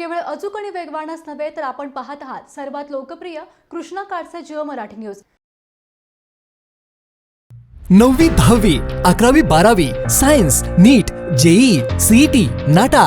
केवळ अचूक आणि वेगवानच नव्हे तर आपण पाहत आहात सर्वात लोकप्रिय कृष्णा काळचे जिओ मराठी न्यूज. नववी दहावी अकरावी बारावी science NEET JEE CET NATA.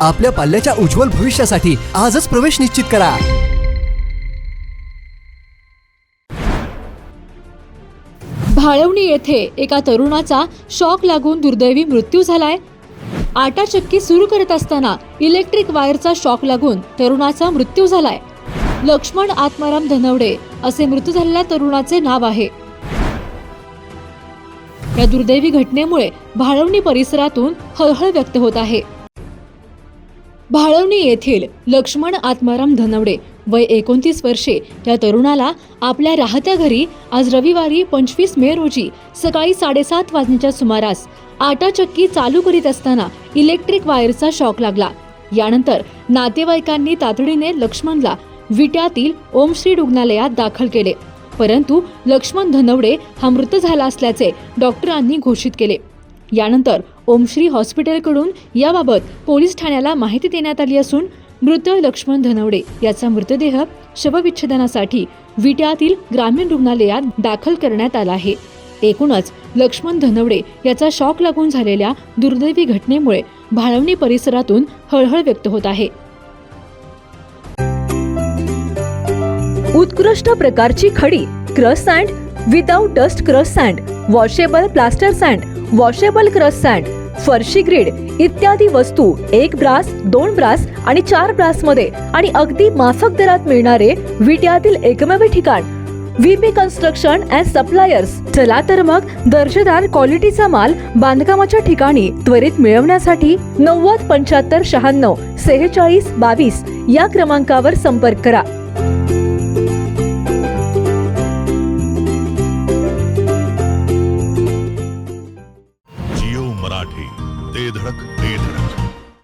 आपल्या पाल्याच्या उज्ज्वल भविष्यासाठी आजच प्रवेश निश्चित करा. भाळवणी येथे एका तरुणाचा शॉक लागून दुर्दैवी मृत्यू झालाय. आटा चक्की सुरू करत असताना इलेक्ट्रिक वायरचा शॉक लागून तरुणाचा मृत्यू झालाय. लक्ष्मण आत्माराम धनवडे असे मृत्यू झालेल्या तरुणाचे नाव आहे. या दुर्दैवी घटनेमुळे भाळवणी परिसरातून हळहळ व्यक्त होत आहे. भाळवणी येथील लक्ष्मण आत्माराम धनवडे वय एकोणतीस वर्षे या तरुणाला आपल्या राहत्या घरी आज रविवारी पंचवीस मे रोजी सकाळी साडेसात वाजण्याच्या सुमारास आटा चक्की चालू करीत असताना इलेक्ट्रिक वायरचा शॉक लागला. यानंतर नातेवाईकांनी तातडीने लक्ष्मणला विट्यातील ओमश्री रुग्णालयात दाखल केले. परंतु लक्ष्मण धनवडे हा मृत झाला असल्याचे डॉक्टरांनी घोषित केले. यानंतर ओमश्री हॉस्पिटलकडून याबाबत पोलीस ठाण्याला माहिती देण्यात आली असून मृत लक्ष्मण धनवडे याचा मृतदेह शवविच्छेदनासाठी विट्यातील ग्रामीण रुग्णालयात दाखल करण्यात आला आहे. एकूणच लक्ष्मण धनवडे याचा शॉक लागून झालेल्या दुर्दैवी घटनेमुळे भाळवणी परिसरातून हळहळ व्यक्त होत आहे. उत्कृष्ट प्रकारची खडी crush sand without dust crush sand washable plaster sand washable crush sand फरशी ग्रीड इत्यादी वस्तू एक ब्रास दोन ब्रास आणि चार ब्रासमध्ये आणि अगदी माफक दरात मिळणारे विट्यातील एकमेव ठिकाण. व्हीपी कन्स्ट्रक्शन अँड सप्लायर्स चला तर मग दर्जेदार क्वालिटीचा माल बांधकामाच्या ठिकाणी त्वरित मिळवण्यासाठी नव्वद पंच्याहत्तर शहाण्णव सेहेचाळीस बावीस या क्रमांकावर संपर्क करा. धडक.